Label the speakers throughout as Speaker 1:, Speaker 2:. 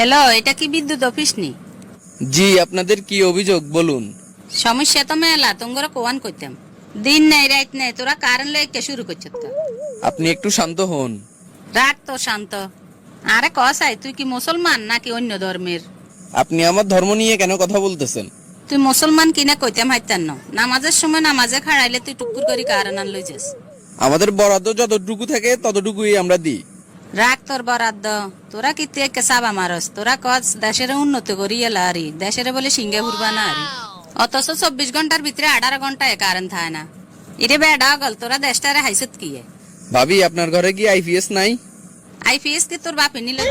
Speaker 1: Hello এটা কি বিদ্যুৎ অফিস নি?
Speaker 2: জি আপনাদের কি অভিযোগ? বলুন।
Speaker 1: সমস্যা তো মেলা তোমরা কোয়ান করতাম দিন নাই রাত নাই তোরা কারেন্ট শুরু করছ তো।
Speaker 2: আপনি একটু শান্ত হন।
Speaker 1: তো শান্ত। আরে কসাই তুই কি মুসলমান নাকি অন্য ধর্মের?
Speaker 2: আপনি আমার ধর্ম নিয়ে কেন কথা বলতেছেন?
Speaker 1: তুই মুসলমান কিনা কইতাম হাইতান ন নামাজের সময় নামাজে খাড়াইলে তুই টুকুর করি কারণ আন লই যাস।
Speaker 2: আমাদের বরাদ্দ যতটুকু থাকে ততটুকুই আমরা দিই।
Speaker 1: রাখ তোর বরাদ্দ। তোরা কি তুই একে সাবা মারস? তোরা কস দেশের উন্নতি করি এলা আরি। দেশের বলে সিঙ্গে ঘুরবা না আরি। অথচ চব্বিশ ঘণ্টার ভিতরে আঠারো ঘন্টায় কারেন্ট থাকে না। ইরে বেডা গল তোরা দেশটারে হাইসত কি
Speaker 2: ভাবি আপনার ঘরে কি আইপিএস নাই?
Speaker 1: আইপিএস কি তোর বাপে নিলে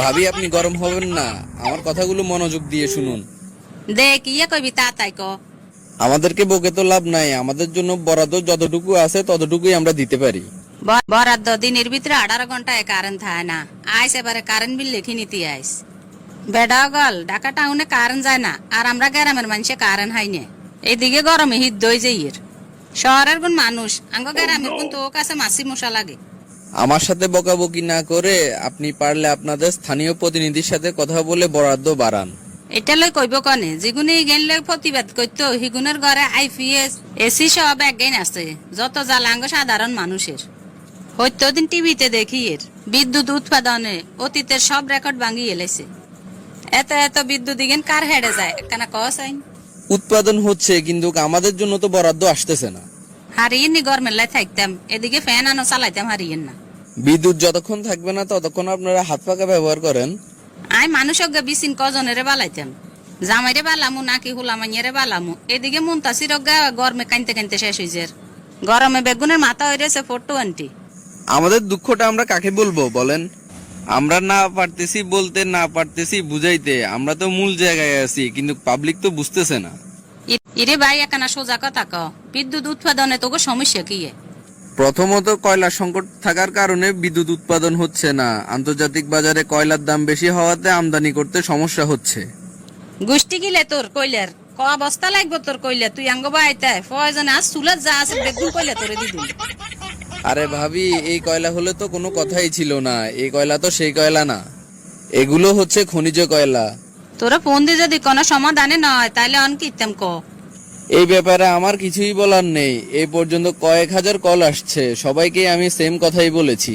Speaker 2: ভাবি আপনি গরম হবেন না। আমার কথাগুলো মনোযোগ দিয়ে শুনুন।
Speaker 1: দেখ ইয়ে কইবি তা তাই ক?
Speaker 2: আমাদেরকে বকে তো লাভ নাই। আমাদের জন্য বরাদ্দ যতটুকু আছে ততটুকুই আমরা দিতে পারি।
Speaker 1: বরাদ্দ দিনের ভিতরে আঠারো ঘন্টায় কারেন্ট থাকে না। আইস এবারে কারেন্ট বিল লেখি নিতে আইস। বেডা গল ঢাকা টাউনে কারেন্ট যায় না আর আমরা গ্রামের মানুষে কারেন্ট হাই নে। এইদিকে গরমে হিট দই যাইয়ের শহরের কোন মানুষ আঙ্গ গ্রামের কোন তো কাছে মাসি মশা লাগে।
Speaker 2: আমার সাথে বকাবকি না করে আপনি পারলে আপনাদের স্থানীয় প্রতিনিধির সাথে কথা বলে বরাদ্দ বাড়ান।
Speaker 1: এটা লই কইব কনে যেগুনি গেন লই প্রতিবাদ করতো হিগুনের ঘরে আইপিএস এসি সব এক গেন আছে যত জ্বালাঙ্গ সাধারণ মানুষের। হয়তো দিন টিভিতে দেখি এর। বিদ্যুৎ উৎপাদনে অতীতের সব রেকর্ড ভাঙিয়ে এলেছে এত এত বিদ্যুৎ ইগেন কার হেডে যায়? কেন কস আইন
Speaker 2: উৎপাদন হচ্ছে কিন্তু আমাদের জন্য তো বরাদ্দ আসতেছে না।
Speaker 1: হারিয়ে নি গরমের লাই থাকতাম। এদিকে ফ্যান আনো চালাইতাম হারিয়েন না।
Speaker 2: বিদ্যুৎ যতক্ষণ থাকবে না ততক্ষণ আপনারা হাত পাকা ব্যবহার করেন।
Speaker 1: আই মানুষ অজ্ঞা বিচিন কজনেরে বালাইতাম। জামাইরে বালামু নাকি হুলামাইয়ারে বালামু। এদিকে মুন্তাসির গরমে কানতে কানতে শেষ হয়েছে গরমে বেগুনের মাথা হয়েছে ফোর টোয়েন্টি
Speaker 2: আমাদের দুঃখটা আমরা কাকে বলব বলেন? আমরা না পারতেছি বলতে না পারতেছি বুঝাইতে। আমরা তো মূল জায়গায় আছি কিন্তু পাবলিক তো বুঝতেছে না।
Speaker 1: ইরে ভাই একানা সোজা কথা ক। বিদ্যুৎ উৎপাদনে তোকে সমস্যা কি
Speaker 2: প্রথমত কয়লা সংকট থাকার কারণে বিদ্যুৎ উৎপাদন হচ্ছে না। আন্তর্জাতিক বাজারে কয়লার দাম বেশি হওয়াতে আমদানি করতে সমস্যা হচ্ছে।
Speaker 1: গোষ্ঠী গিলে তোর কইলার ক অবস্থা লাগবে তোর কইলে তুই আঙ্গ বাইতে ফয়জনে আজ চুলার যা আছে বেগুন কইলে তোরে দিদি
Speaker 2: আরে ভাবি এই কয়লা হলে তো কোনো কথাই ছিল না। এই কয়লা তো সেই কয়লা না। এগুলো হচ্ছে খনিজ কয়লা।
Speaker 1: তোরা ফোন দিয়ে যদি কোনো সমাধানে নয় তাহলে অন কিতাম ক?
Speaker 2: এই ব্যাপারে আমার কিছুই বলার নেই। এই পর্যন্ত কয়েক হাজার কল আসছে। সবাইকে আমি সেম কথাই বলেছি।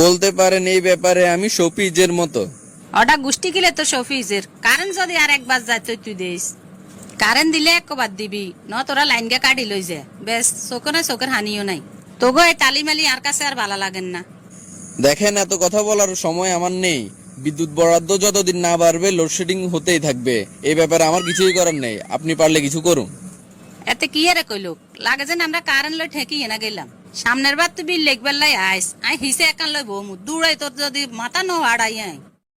Speaker 2: বলতে পারেন এই ব্যাপারে আমি শপিজের মতো।
Speaker 1: ওটা গুষ্টি গিলে তো শফিজের। কারেন্ট যদি আর একবার যায় তুই তুই দিস কারেন্ট দিলে একবার দিবি ন তোরা লাইন গে কাটি লই যে বেশ চোখে চোখের হানিও নাই। তোগো এই তালিমালি আর কাছে আর ভালো লাগেন না।
Speaker 2: দেখেন এত কথা বলার সময় আমার নেই। বিদ্যুৎ বরাদ্দ যতদিন না বাড়বে লোডশেডিং হতেই থাকবে। এই ব্যাপারে আমার কিছুই করার নেই। আপনি পারলে কিছু করুন।
Speaker 1: এতে কি আরে কইলো? লাগে যেন আমরা কারেন্ট লই ঠেকি না গেলাম। সামনের বার তুই বিল লেখবার লাই আইস। আই হিসে একান লই বমু। দূরাই তোর যদি মাথা নো আড়াই আই